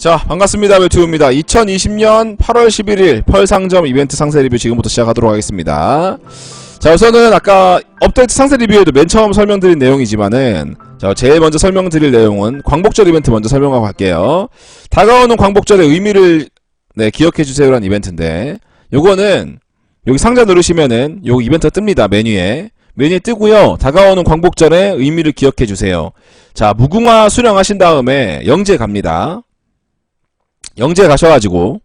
자 반갑습니다. 벨튜브입니다. 2020년 8월 11일 펄 상점 이벤트 상세 리뷰 지금부터 시작하도록 하겠습니다. 자 우선은 아까 업데이트 상세 리뷰에도 맨 처음 설명드린 내용이지만은 자 제일 먼저 설명드릴 내용은 광복절 이벤트 먼저 설명하고 갈게요. 다가오는 광복절의 의미를 네 기억해주세요라는 이벤트인데 요거는 여기 상자 누르시면은 요 이벤트 뜹니다 메뉴에. 메뉴에 뜨고요. 다가오는 광복절의 의미를 기억해주세요. 자 무궁화 수령하신 다음에 영재 갑니다 영재 가셔가지고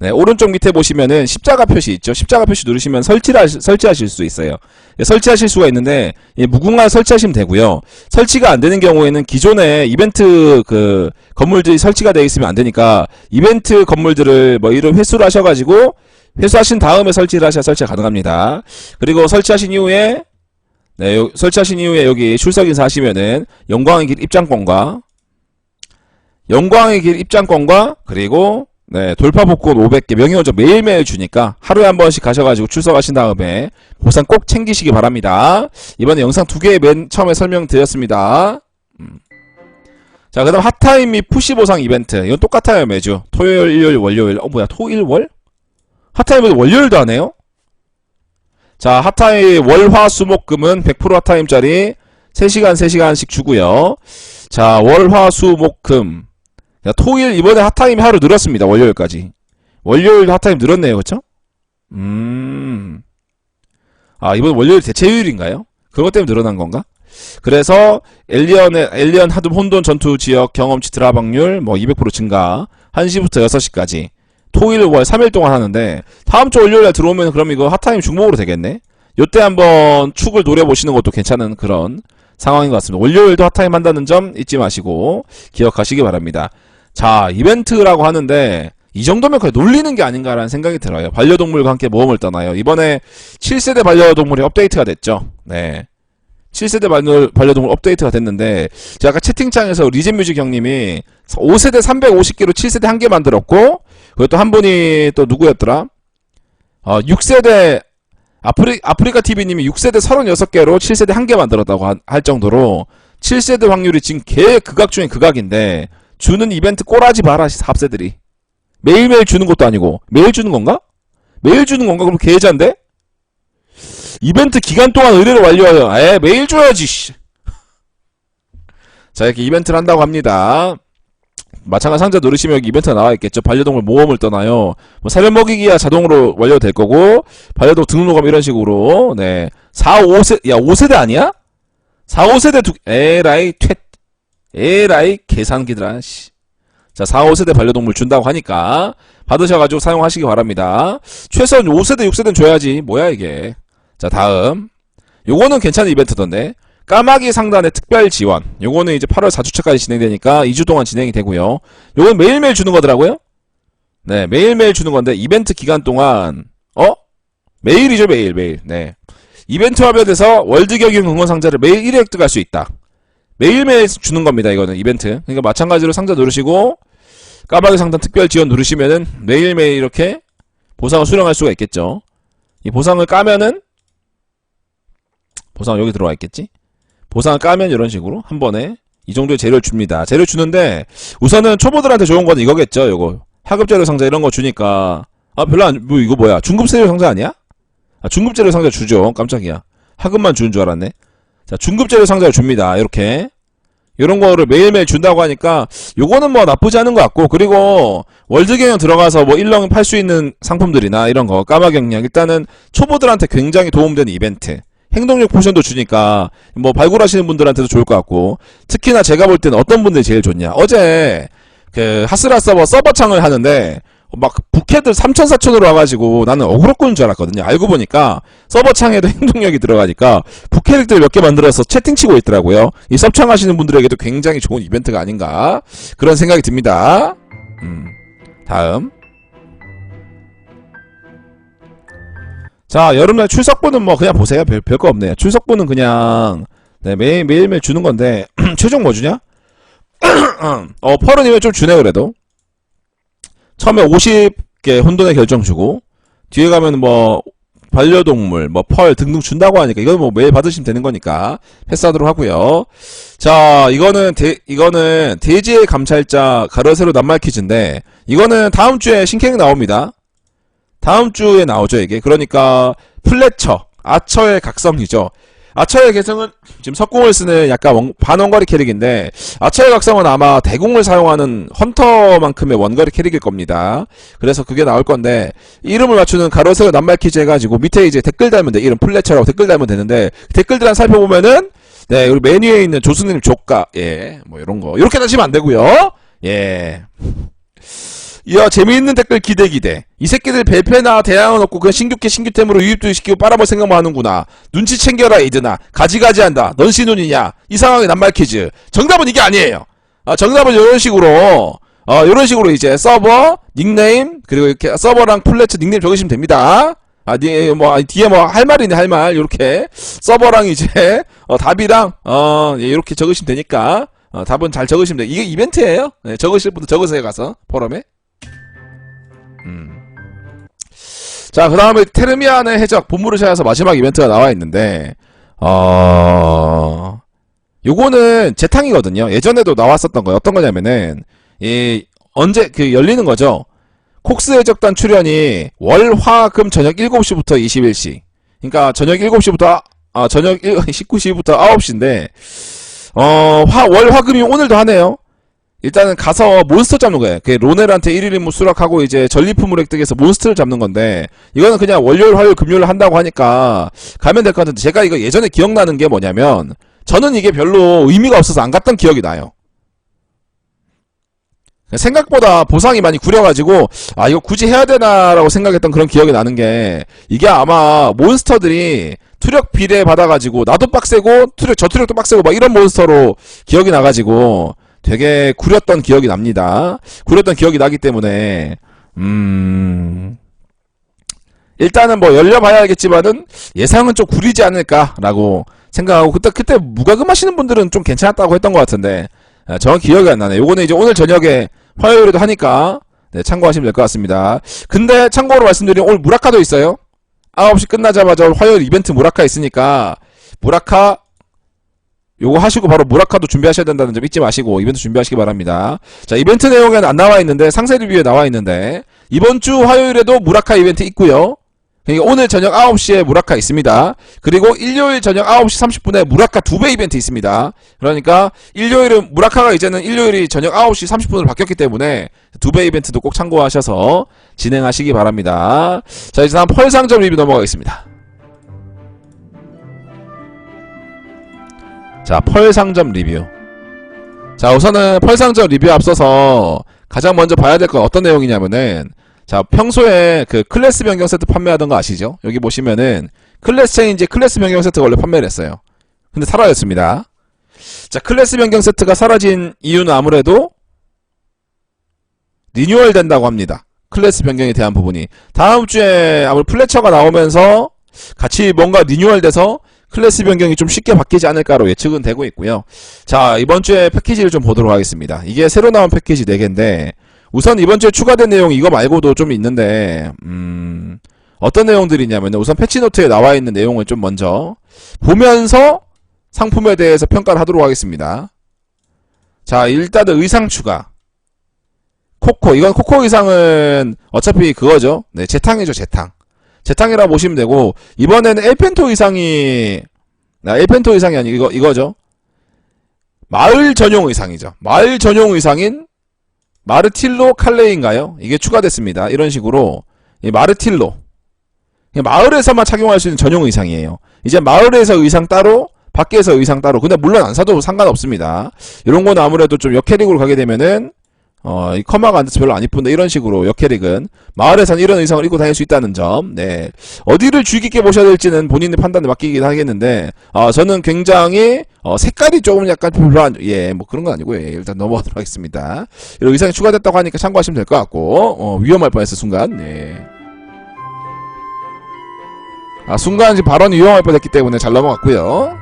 네 오른쪽 밑에 보시면은 십자가 표시 있죠? 십자가 표시 누르시면 설치를 설치하실 수 있어요. 예, 설치하실 수가 있는데 예, 무궁화 설치하시면 되고요. 설치가 안 되는 경우에는 기존에 이벤트 그 건물들이 설치가 되어 있으면 안 되니까 이벤트 건물들을 뭐 이런 회수를 하셔가지고 회수하신 다음에 설치를 하셔야 설치가 가능합니다. 그리고 설치하신 이후에 네, 요- 설치하신 이후에 여기 출석 인사 하시면은 영광의 길 입장권과 영광의 길 입장권과 그리고 네, 돌파 복권 500개 명예원적 매일매일 주니까 하루에 한 번씩 가셔가지고 출석하신 다음에 보상 꼭 챙기시기 바랍니다. 이번에 영상 두 개 맨 처음에 설명드렸습니다. 음. 자, 그 다음 핫타임 및 푸시 보상 이벤트. 이건 똑같아요, 매주. 토요일, 일요일, 월요일. 어, 뭐야, 토 일, 월? 핫타임에도 월요일도 하네요? 자, 핫타임 월 화 수 목 금은 100% 핫타임짜리 3시간 3시간씩 주고요. 자, 월 화 수 목 금. 자, 토일 이번에 핫타임 하루 늘었습니다. 월요일까지. 월요일 핫타임 늘었네요. 그쵸? 음. 아, 이번 월요일 대체휴일인가요? 그것 때문에 늘어난 건가? 그래서 엘리언의 엘리언 하드 혼돈 전투 지역 경험치 드랍확률 뭐 200% 증가 1시부터 6시까지 토일 월 3일 동안 하는데 다음 주 월요일에 들어오면 그럼 이거 핫타임 중복으로 되겠네. 요때 한번 축을 노려보시는 것도 괜찮은 그런 상황인 것 같습니다. 월요일도 핫타임 한다는 점 잊지 마시고 기억하시기 바랍니다. 자, 이벤트라고 하는데 이 정도면 거의 놀리는 게 아닌가라는 생각이 들어요. 반려동물과 함께 모험을 떠나요. 이번에 7세대 반려동물이 업데이트가 됐죠. 네. 7세대 반려, 반려동물 업데이트가 됐는데 제가 아까 채팅창에서 리젠뮤직 형님이 5세대 350개로 7세대 한 개 만들었고 그리고 또 한 분이 또 누구였더라? 어, 6세대 아프리, 아프리카 TV님이 6세대 36개로 7세대 한 개 만들었다고 하- 할 정도로 7세대 확률이 지금 개 극악 중에 극악인데 주는 이벤트 꼬라지 마라 합세들이 매일매일 주는 것도 아니고 매일 주는 건가? 매일 주는 건가? 그럼 계좌인데? 이벤트 기간 동안 의뢰를 완료하여 에 매일 줘야지 씨. 자 이렇게 이벤트를 한다고 합니다 마찬가지 상자 누르시면 여기 이벤트가 나와 있겠죠 반려동물 모험을 떠나요 뭐 사료 먹이기야 자동으로 완료될 거고 반려동 등록하면 이런 식으로 네 4, 5세 야 5세대 아니야? 4, 5세대 두 에라이 퇴 에라이 계산기들아 씨. 자 4, 5세대 반려동물 준다고 하니까 받으셔가지고 사용하시기 바랍니다. 최소한 5세대 6세대는 줘야지. 뭐야 이게. 자 다음. 요거는 괜찮은 이벤트던데. 까마귀 상단의 특별 지원. 요거는 이제 8월 4주차까지 진행되니까 2주 동안 진행이 되고요. 요건 매일매일 주는 거더라고요. 네 매일매일 주는 건데 이벤트 기간 동안 어? 매일이죠 매일 매일. 네. 이벤트 화면에서 월드 경영 응원 상자를 매일 1회 획득할 수 있다 매일매일 주는 겁니다 이거는 이벤트 그러니까 마찬가지로 상자 누르시고 까마귀 상단 특별 지원 누르시면은 매일매일 이렇게 보상을 수령할 수가 있겠죠 이 보상을 까면은 보상 여기 들어와 있겠지? 보상을 까면 이런 식으로 한 번에 이 정도의 재료를 줍니다. 재료 주는데 우선은 초보들한테 좋은 건 이거겠죠. 요거 하급 재료 상자 이런 거 주니까 아 별로 안 뭐 이거 뭐야 중급 재료 상자 아니야? 아 중급 재료 상자 주죠. 깜짝이야. 하급만 주는 줄 알았네. 자 중급 재료 상자를 줍니다. 이렇게. 이런 거를 매일매일 준다고 하니까 요거는 뭐 나쁘지 않은 것 같고 그리고 월드 경영 들어가서 뭐 일렁 팔 수 있는 상품들이나 이런 거 까마 경량. 일단은 초보들한테 굉장히 도움되는 이벤트. 행동력 포션도 주니까 뭐 발굴하시는 분들한테도 좋을 것 같고 특히나 제가 볼 때는 어떤 분들이 제일 좋냐. 어제 그 하스라 서버 서버 창을 하는데 막 부캐들 3천 4천으로 와가지고 나는 어그로꾼인 줄 알았거든요 알고 보니까 서버 창에도 행동력이 들어가니까 부캐릭들 몇 개 만들어서 채팅 치고 있더라고요 이 섭창 하시는 분들에게도 굉장히 좋은 이벤트가 아닌가 그런 생각이 듭니다 음 다음 자, 여름날 출석부는 뭐 그냥 보세요. 별, 별거 없네요. 출석부는 그냥 네, 매일 매일매일 주는 건데 최종 뭐 주냐? 어, 퍼르님은 좀 주네 그래도. 처음에 50개 혼돈의 결정 주고 뒤에 가면 뭐 반려동물, 뭐 펄 등등 준다고 하니까 이건 뭐 매일 받으시면 되는 거니까 패스하도록 하고요. 자, 이거는 대, 이거는 대지의 감찰자 가로세로 낱말 퀴즈인데 이거는 다음 주에 신캐릭 나옵니다. 다음 주에 나오죠, 이게. 그러니까 플래처, 아처의 각성이죠. 아처의 개성은 지금 석궁을 쓰는 약간 원- 반원거리 캐릭인데 아처의 각성은 아마 대궁을 사용하는 헌터만큼의 원거리 캐릭일 겁니다. 그래서 그게 나올 건데 이름을 맞추는 가로세로 낱말 퀴즈 해가지고 밑에 이제 댓글 달면 돼. 이름 플래처라고 댓글 달면 되는데 댓글들 한 살펴보면은 네, 우리 메뉴에 있는 조수님 조카 예, 뭐 이런 거 이렇게 다시면 안 되고요. 예. 이야 재미있는 댓글 기대 기대 이 새끼들 벨페나 대항은 없고 그냥 신규캐 신규템으로 유입도 시키고 빨아볼 생각만 하는구나 눈치 챙겨라 이드나 가지가지한다 넌 신혼이냐 이 상황에 낱말 퀴즈 정답은 이게 아니에요 아 정답은 이런 식으로 어 이런 식으로 이제 서버 닉네임 그리고 이렇게 서버랑 플래츠 닉네임 적으시면 됩니다 아, 니, 뭐, 아니, 뒤에 뭐, 할 말이네, 할 말. 요렇게. 서버랑 이제, 어, 답이랑, 어, 예, 요렇게 적으시면 되니까, 어, 답은 잘 적으시면 돼. 이게 이벤트예요 네, 적으실 분들 적으세요, 가서. 포럼에. 자, 그 다음에 테르미안의 해적 본무르샤에서 마지막 이벤트가 나와 있는데, 어, 요거는 재탕이거든요. 예전에도 나왔었던 거예요. 어떤 거냐면은, 이, 언제, 그, 열리는 거죠. 콕스 해적단 출연이 월, 화, 금 저녁 7시부터 21시. 그러니까 저녁 7시부터, 아, 저녁 19시부터 9시인데, 어, 화, 월, 화, 금이 오늘도 하네요. 일단은 가서 몬스터 잡는 거예요. 그 로넬한테 1일 임무 수락하고 이제 전리품을 획득해서 몬스터를 잡는 건데 이거는 그냥 월요일, 화요일, 금요일 한다고 하니까 가면 될 것 같은데 제가 이거 예전에 기억나는 게 뭐냐면 저는 이게 별로 의미가 없어서 안 갔던 기억이 나요. 생각보다 보상이 많이 구려가지고 아 이거 굳이 해야 되나라고 생각했던 그런 기억이 나는 게 이게 아마 몬스터들이 투력 비례 받아가지고 나도 빡세고 투력 저 투력도 빡세고 막 이런 몬스터로 기억이 나가지고 되게 구렸던 기억이 납니다. 구렸던 기억이 나기 때문에 음 일단은 뭐 열려봐야 알겠지만은 예상은 좀 구리지 않을까라고 생각하고 그때 그때 무과금 하시는 분들은 좀 괜찮았다고 했던 것 같은데 아, 정확히 기억이 안 나네. 요거는 이제 오늘 저녁에 화요일에도 하니까 네, 참고하시면 될 것 같습니다. 근데 참고로 말씀드리면 오늘 무라카도 있어요. 9시 끝나자마자 화요일 이벤트 무라카 있으니까 무라카 요거 하시고 바로 무라카도 준비하셔야 된다는 점 잊지 마시고 이벤트 준비하시기 바랍니다. 자, 이벤트 내용에는 안 나와 있는데 상세 리뷰에 나와 있는데 이번 주 화요일에도 무라카 이벤트 있고요. 그러니까 오늘 저녁 9시에 무라카 있습니다. 그리고 일요일 저녁 9시 30분에 무라카 두 배 이벤트 있습니다. 그러니까 일요일은 무라카가 이제는 일요일이 저녁 9시 30분으로 바뀌었기 때문에 두 배 이벤트도 꼭 참고하셔서 진행하시기 바랍니다. 자, 이제 다음 펄상점 리뷰 넘어가겠습니다. 자, 펄 상점 리뷰. 자, 우선은 펄 상점 리뷰 앞서서 가장 먼저 봐야 될 건 어떤 내용이냐면은 자, 평소에 그 클래스 변경 세트 판매하던 거 아시죠? 여기 보시면은 클래스 체인지 클래스 변경 세트가 원래 판매를 했어요. 근데 사라졌습니다. 자, 클래스 변경 세트가 사라진 이유는 아무래도 리뉴얼 된다고 합니다. 클래스 변경에 대한 부분이. 다음 주에 아무래도 플래처가 나오면서 같이 뭔가 리뉴얼 돼서 클래스 변경이 좀 쉽게 바뀌지 않을까로 예측은 되고 있고요. 자, 이번 주에 패키지를 좀 보도록 하겠습니다. 이게 새로 나온 패키지 4개인데, 우선 이번 주에 추가된 내용 이거 말고도 좀 있는데, 음, 어떤 내용들이냐면, 우선 패치노트에 나와 있는 내용을 좀 먼저 보면서 상품에 대해서 평가를 하도록 하겠습니다. 자, 일단은 의상 추가. 코코. 이건 코코 의상은 어차피 그거죠. 네, 재탕이죠, 재탕. 재탕이라 보시면 되고 이번에는 엘펜토 의상이 아, 엘펜토 의상이 아니고 이거 이거죠. 마을 전용 의상이죠. 마을 전용 의상인 마르틸로 칼레인가요? 이게 추가됐습니다. 이런 식으로 이 마르틸로 마을에서만 착용할 수 있는 전용 의상이에요. 이제 마을에서 의상 따로 밖에서 의상 따로 근데 물론 안 사도 상관없습니다. 이런 거는 아무래도 좀 역캐릭으로 가게 되면은 어, 이 커마가 안 돼서 별로 안 이쁜데 이런 식으로 역캐릭은 마을에선 이런 의상을 입고 다닐 수 있다는 점. 네. 어디를 주의 깊게 보셔야 될지는 본인의 판단에 맡기긴 하겠는데 어, 저는 굉장히 어, 색깔이 조금 약간 별로 안 예, 뭐 그런 건 아니고요. 예, 일단 넘어가도록 하겠습니다. 이런 의상이 추가됐다고 하니까 참고하시면 될 것 같고 어, 위험할 뻔했어 순간. 네. 아, 순간 지금 발언이 위험할 뻔했기 때문에 잘 넘어갔고요.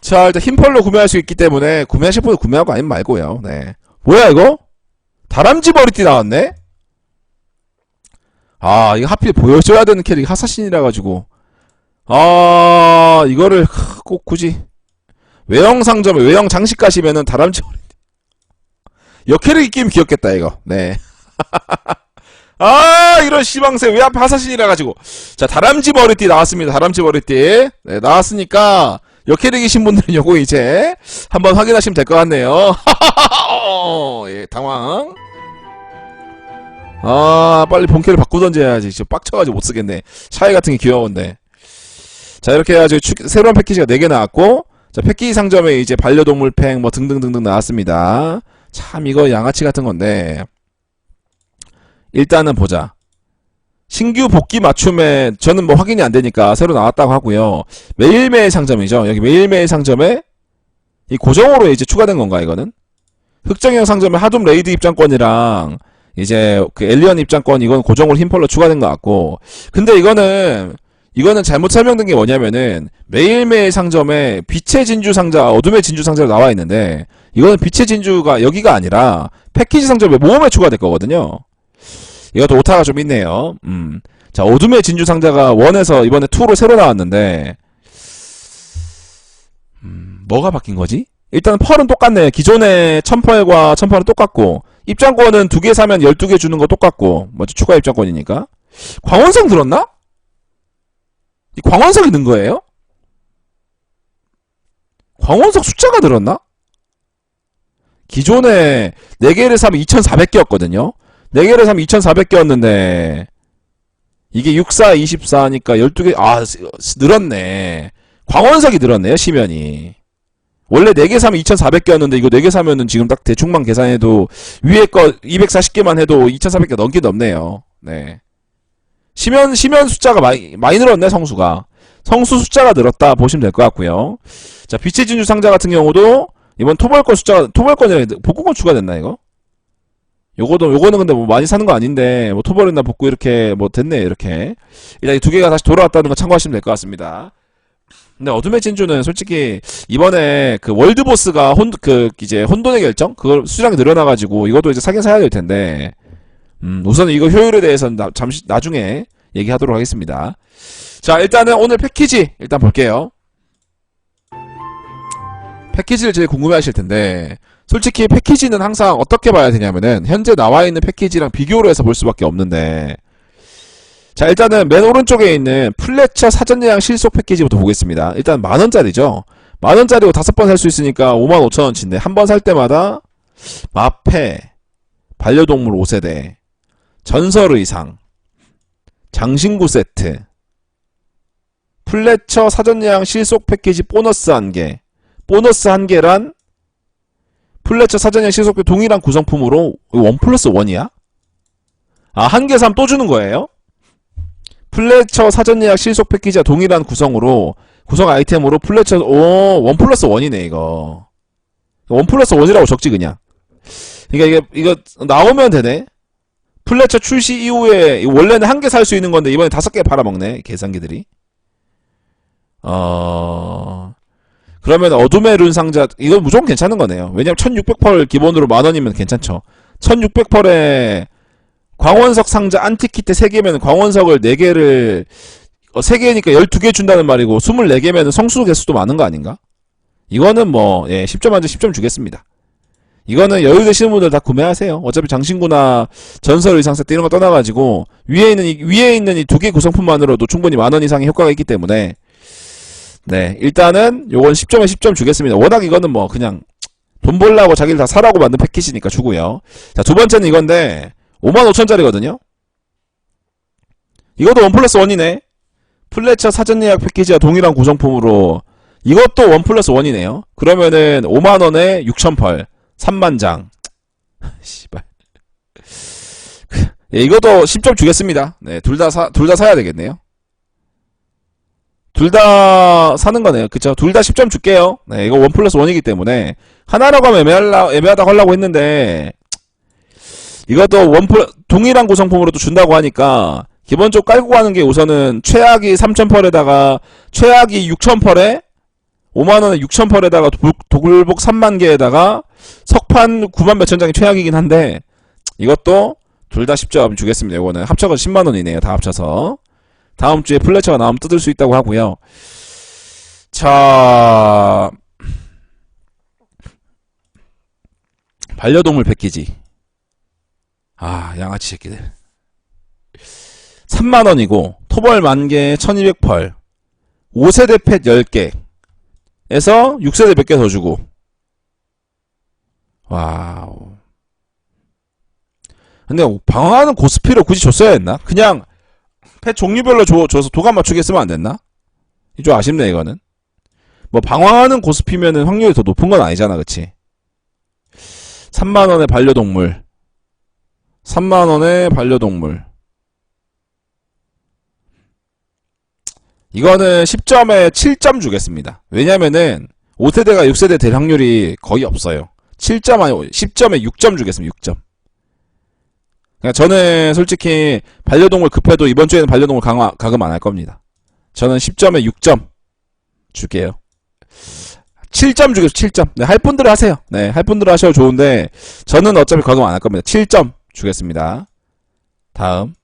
자, 일단 흰펄로 구매할 수 있기 때문에 구매하실 분은 구매하고 아니면 말고요. 네. 뭐야 이거? 다람쥐 머리띠 나왔네? 아 이거 하필 보여줘야 되는 캐릭 하사신이라 가지고. 아 이거를 크, 꼭 굳이. 외형 상점에 외형 장식 가시면은 다람쥐 여 캐릭 끼면 귀엽겠다 이거. 네. 아 이런 시방새 왜 하사신이라 가지고. 자 다람쥐 머리띠 나왔습니다 다람쥐 머리띠. 네 나왔으니까 여 캐릭이신 분들은 요거 이제 한번 확인하시면 될 것 같네요. 예 당황. 아 빨리 본캐를 바꾸던지 해야지. 진짜 빡쳐가지고 못 쓰겠네. 샤이 같은 게 귀여운데. 자 이렇게 해가지고 추- 새로운 패키지가 4개 나왔고 자 패키지 상점에 이제 반려동물 팩 뭐 등등등등 나왔습니다. 참 이거 양아치 같은 건데. 일단은 보자 신규 복귀 맞춤에 저는 뭐 확인이 안 되니까 새로 나왔다고 하고요. 매일매일 상점이죠. 여기 매일매일 상점에 이 고정으로 이제 추가된 건가 이거는? 흑정형 상점에 하둠 레이드 입장권이랑 이제 그 엘리언 입장권 이건 고정으로 흰펄로 추가된 것 같고. 근데 이거는 이거는 잘못 설명된 게 뭐냐면은 매일매일 상점에 빛의 진주 상자 어둠의 진주 상자로 나와 있는데 이거는 빛의 진주가 여기가 아니라 패키지 상점에 모험에 추가될 거거든요 이것도 오타가 좀 있네요 음. 자 어둠의 진주 상자가 원에서 이번에 2로 새로 나왔는데 음, 뭐가 바뀐 거지? 일단 펄은 똑같네 기존의 1000펄과 1000펄은 똑같고 입장권은 두 개 사면 12개 주는 거 똑같고 먼저 추가 입장권이니까 광원석 들었나? 이 광원석이 는 거예요? 광원석 숫자가 늘었나? 기존에 4개를 사면 2400개였거든요 4개를 사면 2400개였는데 이게 64, 24니까 12개 아 늘었네 광원석이 늘었네요 시면이 원래 4개 사면 2400개였는데 이거 4개 사면은 지금 딱 대충만 계산해도 위에 거 240개만 해도 2400개 넘긴 넘네요. 네. 시면, 시면 숫자가 많이, 많이 늘었네, 성수가. 성수 숫자가 늘었다 보시면 될 것 같고요 자, 빛의 진주 상자 같은 경우도 이번 토벌권 숫자가, 토벌권이라 복구권 추가됐나, 이거? 요거도, 요거는 근데 뭐 많이 사는 거 아닌데, 뭐 토벌이나 복구 이렇게 뭐 됐네, 이렇게. 일단 이 두 개가 다시 돌아왔다는 거 참고하시면 될 것 같습니다. 근데 어둠의 진주는 솔직히 이번에 그 월드 보스가 혼, 그, 이제 혼돈의 결정? 그걸 수량이 늘어나가지고 이것도 이제 사긴 사야 될 텐데, 음, 우선 이거 효율에 대해서는 나- 잠시, 나중에 얘기하도록 하겠습니다. 자, 일단은 오늘 패키지, 일단 볼게요. 패키지를 제일 궁금해 하실 텐데, 솔직히 패키지는 항상 어떻게 봐야 되냐면은, 현재 나와 있는 패키지랑 비교를 해서 볼 수밖에 없는데, 자, 일단은 맨 오른쪽에 있는 플래처 사전 예약 실속 패키지부터 보겠습니다. 일단 만 원짜리죠. 만 원짜리로 다섯 번 살 수 있으니까 55,000원치인데, 한 번 살 때마다, 마패, 반려동물 5세대, 전설 의상, 장신구 세트, 플래처 사전 예약 실속 패키지 보너스 한 개, 보너스 한 개란, 플래처 사전 예약 실속 패키지 동일한 구성품으로, 원 플러스 원이야? 아, 한개 사면 또 주는 거예요? 플래처 사전 예약 실속 패키지와 동일한 구성으로 구성 아이템으로 플래처 오원 플러스 원이네 이거 원 플러스 원이라고 적지 그냥 그러니까 이게 이거 나오면 되네 플래처 출시 이후에 원래는 한 개 살 수 있는 건데 이번에 다섯 개 팔아먹네 계산기들이 어 그러면 어둠의 룬 상자 이건 무조건 괜찮은 거네요 왜냐면 1600펄 기본으로 만 원이면 괜찮죠 1600펄에 광원석 상자 안티키트 3개면 광원석을 4개를 어, 3개니까 12개 준다는 말이고 24개면 성수 개수도 많은 거 아닌가? 이거는 뭐 예, 10점 만점 10점 주겠습니다. 이거는 여유 되시는 분들 다 구매하세요. 어차피 장신구나 전설 의상 세트 이런 거 떠나가지고 위에 있는 이, 위에 있는 이 두 개 구성품만으로도 충분히 만 원 이상의 효과가 있기 때문에 네 일단은 요건 10점에 10점 주겠습니다. 워낙 이거는 뭐 그냥 돈 벌라고 자기를 다 사라고 만든 패키지니까 주고요. 자 두 번째는 이건데 55,000짜리거든요. 이것도 원 플러스 원이네. 플래처 사전 예약 패키지와 동일한 구성품으로 이것도 원 플러스 원이네요. 그러면은 5만 원에 6,000펄 3만 장 씨발 예, 이것도 10점 주겠습니다. 네, 둘 다 사, 둘 다 사야 되겠네요. 둘 다 사는 거네요. 그쵸? 둘 다 10점 줄게요. 네, 이거 원 플러스 원이기 때문에 하나라고 하면 애매할라, 애매하다고 하려고 했는데 이것도 원 플러, 동일한 구성품으로 또 준다고 하니까 기본적으로 깔고 가는 게 우선은 최악이 3,000펄에다가 최악이 6,000펄에 5만원에 6,000펄에다가 도굴복 3만 개에다가 석판 9만 몇천 장이 최악이긴 한데 이것도 둘 다 10점 주겠습니다. 이거는 합쳐서 10만 원이네요. 다 합쳐서. 다음 주에 플래처가 나오면 뜯을 수 있다고 하고요. 자, 반려동물 패키지. 아, 양아치 새끼들. 3만 원이고 토벌 만개 1200펄. 5세대 펫 10개. 에서 6세대 몇개더 주고. 와우. 근데 방황하는 고스피를 굳이 줬어야 했나? 그냥 펫 종류별로 줘, 줘서 도감 맞추게 쓰면 안 됐나? 좀 아쉽네 이거는. 뭐 방황하는 고스피면은 확률이 더 높은 건 아니잖아, 그치? 3만 원의 반려동물. 3만 원의 반려동물. 이거는 10점에 7점 주겠습니다. 왜냐면은 5세대가 6세대 될 확률이 거의 없어요. 7점 아니 10점에 6점 주겠습니다. 6점. 그러니까 저는 솔직히 반려동물 급해도 이번 주에는 반려동물 강화 가금 안 할 겁니다. 저는 10점에 6점 줄게요. 7점 주겠습니다. 7점. 네, 할 분들 하세요. 네, 할 분들 하셔도 좋은데 저는 어차피 가금 안 할 겁니다. 7점 주겠습니다. 다음.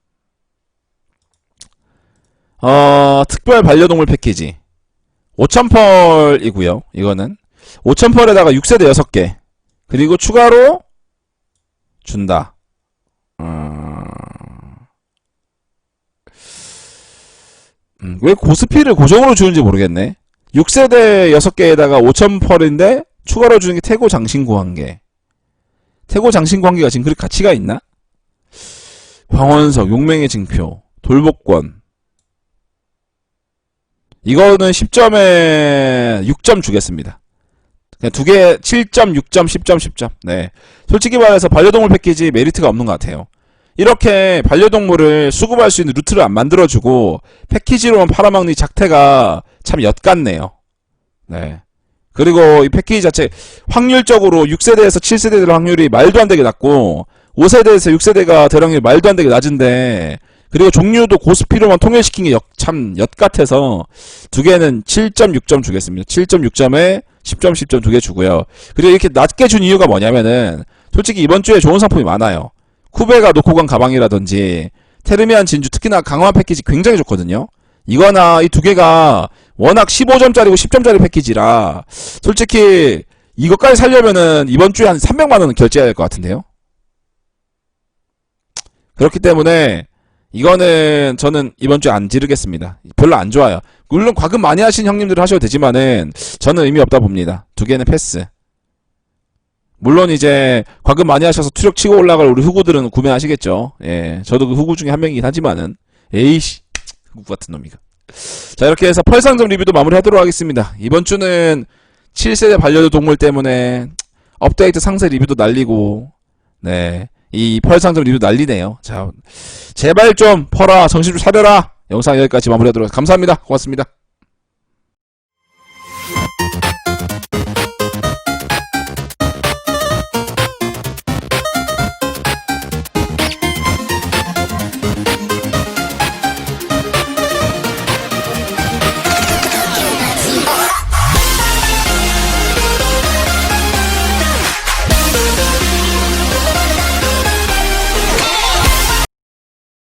어, 특별 반려동물 패키지. 5,000펄이고요. 이거는 5,000펄에다가 6세대 6개. 그리고 추가로 준다. 어... 음, 왜 고스피를 고정으로 주는지 모르겠네. 6세대 6개에다가 5,000펄인데 추가로 주는 게 태고 장신구 한 개. 태고 장신구 한 개가 지금 그렇게 가치가 있나? 광원석, 용맹의 징표, 돌복권. 이거는 10점에 6점 주겠습니다. 그냥 두 개 7점, 6점, 10점, 10점. 네. 솔직히 말해서 반려동물 패키지 메리트가 없는 것 같아요. 이렇게 반려동물을 수급할 수 있는 루트를 안 만들어주고 패키지로만 팔아먹는 이 작태가 참 엿같네요. 네. 그리고 이 패키지 자체 확률적으로 6세대에서 7세대 될 확률이 말도 안 되게 낮고 5세대에서 6세대가 될 확률이 말도 안 되게 낮은데 그리고 종류도 고스피로만 통일시킨 게 참 엿같아서 두 개는 7.6점 주겠습니다. 7.6점에 10점, 10점 두 개 주고요. 그리고 이렇게 낮게 준 이유가 뭐냐면은 솔직히 이번 주에 좋은 상품이 많아요. 쿠베가 놓고 간 가방이라든지 테르미안 진주 특히나 강화 패키지 굉장히 좋거든요. 이거나 이 두 개가 워낙 15점짜리고 10점짜리 패키지라 솔직히 이것까지 살려면은 이번 주에 한 300만 원은 결제해야 될 것 같은데요. 그렇기 때문에 이거는 저는 이번 주에 안 지르겠습니다. 별로 안 좋아요. 물론 과금 많이 하신 형님들은 하셔도 되지만은 저는 의미 없다 봅니다. 두 개는 패스. 물론 이제 과금 많이 하셔서 투력 치고 올라갈 우리 후구들은 구매하시겠죠. 예, 저도 그 후구 중에 한 명이긴 하지만은 에이씨 후구 같은 놈이가. 자 이렇게 해서 펄상점 리뷰도 마무리하도록 하겠습니다. 이번 주는 7세대 반려동물 때문에 업데이트 상세 리뷰도 날리고 네. 이 펄상점 리뷰 난리네요. 자, 제발 좀 펄아 정신 좀 차려라. 영상 여기까지 마무리하도록. 감사합니다. 고맙습니다.